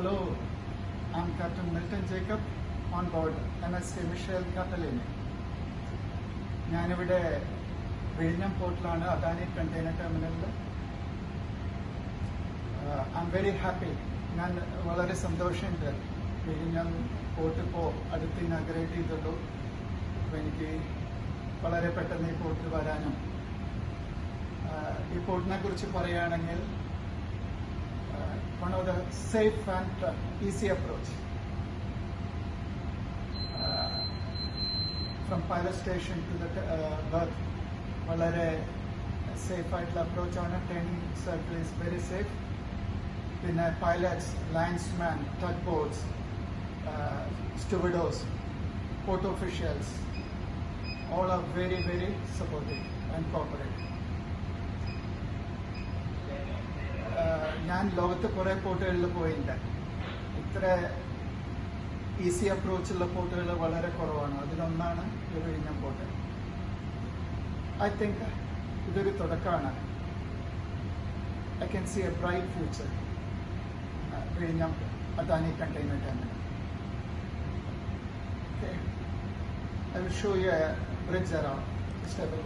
Hello, I'm Captain Milton Jacob on board MSC Michelle Catalina. ഞാനിവിടെ വിഴിഞ്ഞം പോർട്ടിലാണ് Adani container ടെർമിനലിൽ ഐ എം വെരി ഹാപ്പി ഞാൻ വളരെ സന്തോഷമുണ്ട് വിഴിഞ്ഞം പോർട്ട് ഇപ്പോൾ അടുത്ത് ഇനാഗ്രേറ്റ് ചെയ്തുള്ളൂ അപ്പോൾ എനിക്ക് വളരെ പെട്ടെന്ന് ഈ പോർട്ടിൽ വരാനും. ഈ പോർട്ടിനെ കുറിച്ച് പറയുകയാണെങ്കിൽ safe and uh, easy approach. Uh, from pilot station to the uh, berth, വളരെ സേഫ് ആയിട്ടുള്ള അപ്രോച്ചാണ് training circle is very safe പിന്നെ pilots linesman tug boats stevedores port officials all are very very supportive and cooperative ഞാൻ ലോകത്ത് കുറെ പോർട്ടുകളിൽ പോയിട്ടുണ്ട്. ഇത്ര easy അപ്രോച്ചുള്ള പോർട്ടുകൾ വളരെ കുറവാണ്. അതിലൊന്നാണ് വിഴിഞ്ഞം പോർട്ട്. ഐ തിങ്ക് ഇതൊരു തുടക്കമാണ്. I can see a bright future. വിഴിഞ്ഞം Adani container terminal I will show you a bridge around. Stable.